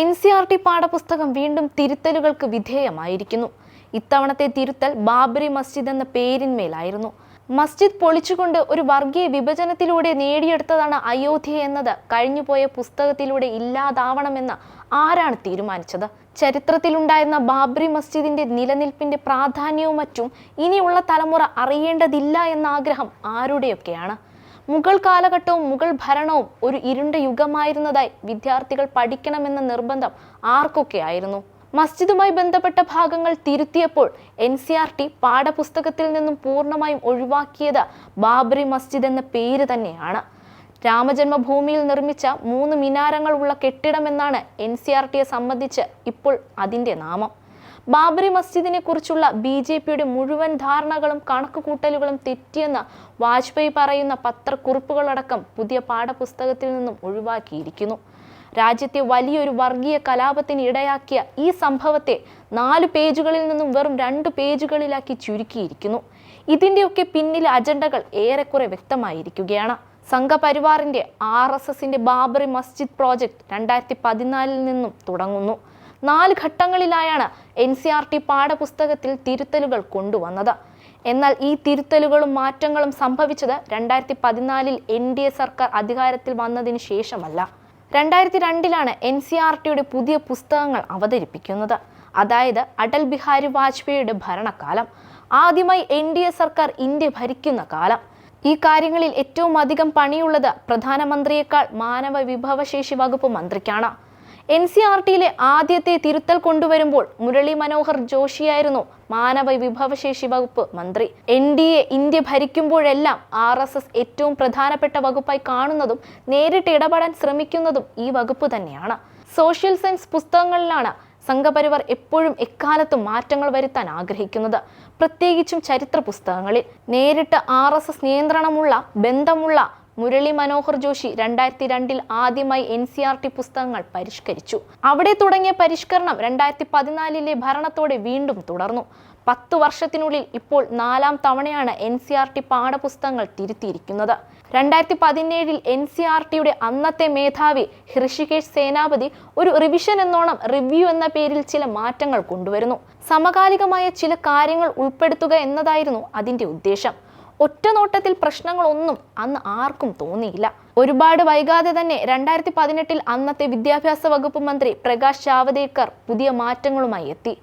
N C R T പാഠപുസ്തകം വീണ്ടും തിരുത്തലുകൾക്ക് വിധേയമായിരിക്കുന്നു. ഇത്തവണത്തെ തിരുത്തൽ ബാബറി മസ്ജിദ് എന്ന പേരിന്മേലായിരുന്നു. മസ്ജിദ് പൊളിച്ചുകൊണ്ട് ഒരു വർഗീയ വിഭജനത്തിലൂടെ നേടിയെടുത്തതാണ് അയോധ്യ എന്നത്. കഴിഞ്ഞുപോയ പുസ്തകത്തിലൂടെ ഇല്ലാതാവണമെന്ന് ആരാണ് തീരുമാനിച്ചത്? ചരിത്രത്തിലുണ്ടായിരുന്ന ബാബറി മസ്ജിദിന്റെ നിലനിൽപ്പിന്റെ പ്രാധാന്യവും മറ്റും ഇനിയുള്ള തലമുറ അറിയേണ്ടതില്ല എന്ന ആഗ്രഹം ആരുടെയൊക്കെയാണ്? മുഗൾ കാലഘട്ടവും മുഗൾ ഭരണവും ഒരു ഇരുണ്ട യുഗമായിരുന്നതായി വിദ്യാർത്ഥികൾ പഠിക്കണമെന്ന നിർബന്ധം ആർക്കൊക്കെ ആയിരുന്നു മസ്ജിദുമായി ബന്ധപ്പെട്ട ഭാഗങ്ങൾ തിരുത്തിയപ്പോൾ എൻ സി ആർ ടി പാഠപുസ്തകത്തിൽ നിന്നും പൂർണമായും ഒഴിവാക്കിയത് ബാബറി മസ്ജിദ് എന്ന പേര് തന്നെയാണ്. രാമജന്മഭൂമിയിൽ നിർമ്മിച്ച മൂന്ന് മിനാരങ്ങളുള്ള കെട്ടിടമെന്നാണ് എൻ സി ആർ ടിയെ സംബന്ധിച്ച് ഇപ്പോൾ അതിന്റെ നാമം. ബാബറി മസ്ജിദിനെ കുറിച്ചുള്ള ബി ജെ പിയുടെ മുഴുവൻ ധാരണകളും കണക്കുകൂട്ടലുകളും തെറ്റിയെന്ന് വാജ്പേയി പറയുന്ന പത്രക്കുറിപ്പുകളടക്കം പുതിയ പാഠപുസ്തകത്തിൽ നിന്നും ഒഴിവാക്കിയിരിക്കുന്നു. രാജ്യത്തെ വലിയൊരു വർഗീയ കലാപത്തിന് ഇടയാക്കിയ ഈ സംഭവത്തെ നാല് പേജുകളിൽ നിന്നും വെറും രണ്ട് പേജുകളിലാക്കി ചുരുക്കിയിരിക്കുന്നു. ഇതിന്റെയൊക്കെ പിന്നിലെ അജണ്ടകൾ ഏറെക്കുറെ വ്യക്തമായിരിക്കുകയാണ്. സംഘപരിവാറിന്റെ ആർ എസ് എസിന്റെ ബാബറി മസ്ജിദ് പ്രോജക്റ്റ് രണ്ടായിരത്തി പതിനാലിൽ നിന്നും തുടങ്ങുന്നു. നാല് ഘട്ടങ്ങളിലായാണ് എൻ സി ആർ ടി പാഠപുസ്തകത്തിൽ തിരുത്തലുകൾ കൊണ്ടുവന്നത്. എന്നാൽ ഈ തിരുത്തലുകളും മാറ്റങ്ങളും സംഭവിച്ചത് രണ്ടായിരത്തി പതിനാലിൽ എൻ ഡി എ സർക്കാർ അധികാരത്തിൽ വന്നതിന് ശേഷമല്ല. രണ്ടായിരത്തി രണ്ടിലാണ് എൻ സി ആർ ടിയുടെ പുതിയ പുസ്തകങ്ങൾ അവതരിപ്പിക്കുന്നത്. അതായത് അടൽ ബിഹാരി വാജ്പേയിയുടെ ഭരണകാലം. ആദ്യമായി എൻ ഡി എ സർക്കാർ ഇന്ത്യ ഭരിക്കുന്ന കാലം. ഈ കാര്യങ്ങളിൽ ഏറ്റവും അധികം പണിയുള്ളത് പ്രധാനമന്ത്രിയേക്കാൾ മാനവ വിഭവശേഷി വകുപ്പ് മന്ത്രിക്കാണ്. എൻ സി ആർ ടിയിലെ ആദ്യത്തെ തിരുത്തൽ കൊണ്ടുവരുമ്പോൾ മുരളി മനോഹർ ജോഷിയായിരുന്നു മാനവ വിഭവശേഷി വകുപ്പ് മന്ത്രി. എൻ ഡി എ ഇന്ത്യ ഭരിക്കുമ്പോഴെല്ലാം ആർ എസ് എസ് ഏറ്റവും പ്രധാനപ്പെട്ട വകുപ്പായി കാണുന്നതും നേരിട്ട് ഇടപെടാൻ ശ്രമിക്കുന്നതും ഈ വകുപ്പ് തന്നെയാണ്. സോഷ്യൽ സയൻസ് പുസ്തകങ്ങളിലാണ് സംഘപരിവാർ എപ്പോഴും എക്കാലത്തും മാറ്റങ്ങൾ വരുത്താൻ ആഗ്രഹിക്കുന്നത്. പ്രത്യേകിച്ചും ചരിത്ര പുസ്തകങ്ങളിൽ. നേരിട്ട് ആർ എസ് എസ് നിയന്ത്രണമുള്ള ബന്ധമുള്ള മുരളി മനോഹർ ജോഷി രണ്ടായിരത്തി രണ്ടിൽ ആദ്യമായി എൻ സി ആർ ടി പുസ്തകങ്ങൾ പരിഷ്കരിച്ചു. അവിടെ തുടങ്ങിയ പരിഷ്കരണം രണ്ടായിരത്തി പതിനാലിലെ ഭരണത്തോടെ വീണ്ടും തുടർന്നു. പത്ത് വർഷത്തിനുള്ളിൽ ഇപ്പോൾ നാലാം തവണയാണ് എൻ സി ആർ ടി പാഠപുസ്തകങ്ങൾ തിരുത്തിയിരിക്കുന്നത്. രണ്ടായിരത്തി പതിനേഴിൽ എൻ സി ആർ ടിയുടെ അന്നത്തെ മേധാവി ഹൃഷികേഷ് സേനാപതി ഒരു റിവിഷൻ എന്നോണം റിവ്യൂ എന്ന പേരിൽ ചില മാറ്റങ്ങൾ കൊണ്ടുവരുന്നു. സമകാലികമായ ചില കാര്യങ്ങൾ ഉൾപ്പെടുത്തുക എന്നതായിരുന്നു അതിന്റെ ഉദ്ദേശം. ഒറ്റ നോട്ടത്തിൽ പ്രശ്നങ്ങളൊന്നും അന്ന് ആർക്കും തോന്നിയില്ല. ഒരുപാട് വൈകാതെ തന്നെ രണ്ടായിരത്തി പതിനെട്ടിൽ അന്നത്തെ വിദ്യാഭ്യാസ വകുപ്പ് മന്ത്രി പ്രകാശ് ജാവദേക്കർ പുതിയ മാറ്റങ്ങളുമായി എത്തി.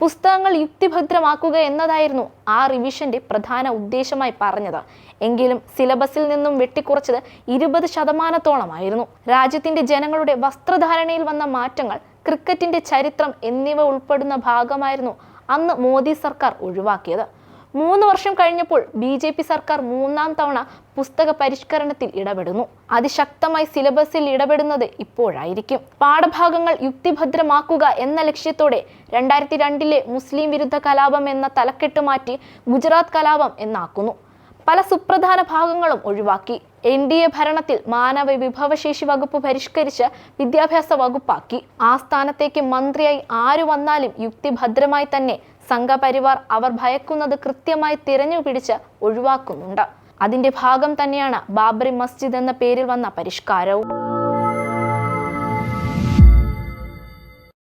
പുസ്തകങ്ങൾ യുക്തിഭദ്രമാക്കുക എന്നതായിരുന്നു ആ റിവിഷന്റെ പ്രധാന ഉദ്ദേശമായി പറഞ്ഞത്. എങ്കിലും സിലബസിൽ നിന്നും വെട്ടിക്കുറച്ചത് ഇരുപത് ശതമാനത്തോളമായിരുന്നു. രാജ്യത്തിന്റെ ജനങ്ങളുടെ വസ്ത്രധാരണയിൽ വന്ന മാറ്റങ്ങൾ ക്രിക്കറ്റിന്റെ ചരിത്രം എന്നിവ ഉൾപ്പെടുന്ന ഭാഗമായിരുന്നു അന്ന് മോദി സർക്കാർ ഒഴിവാക്കിയത്. മൂന്ന് വർഷം കഴിഞ്ഞപ്പോൾ ബി ജെ പി സർക്കാർ മൂന്നാം തവണ പുസ്തക പരിഷ്കരണത്തിൽ ഇടപെടുന്നു. അതിശക്തമായി സിലബസിൽ ഇടപെടുന്നത് ഇപ്പോഴായിരിക്കും. പാഠഭാഗങ്ങൾ യുക്തിഭദ്രമാക്കുക എന്ന ലക്ഷ്യത്തോടെ രണ്ടായിരത്തി രണ്ടിലെ മുസ്ലിം വിരുദ്ധ കലാപം എന്ന തലക്കെട്ട് മാറ്റി ഗുജറാത്ത് കലാപം എന്നാക്കുന്നു. പല സുപ്രധാന ഭാഗങ്ങളും ഒഴിവാക്കി. എൻ ഡി എ ഭരണത്തിൽ മാനവ വിഭവശേഷി വകുപ്പ് പരിഷ്കരിച്ച് വിദ്യാഭ്യാസ വകുപ്പാക്കി. ആ സ്ഥാനത്തേക്ക് മന്ത്രിയായി ആരു വന്നാലും യുക്തിഭദ്രമായി തന്നെ സംഘപരിവാർ അവർ ഭയക്കുന്നത് കൃത്യമായി തിരഞ്ഞു പിടിച്ച് ഒഴിവാക്കുന്നുണ്ട്. അതിന്റെ ഭാഗം തന്നെയാണ് ബാബറി മസ്ജിദ് എന്ന പേരിൽ വന്ന പരിഷ്കാരവും.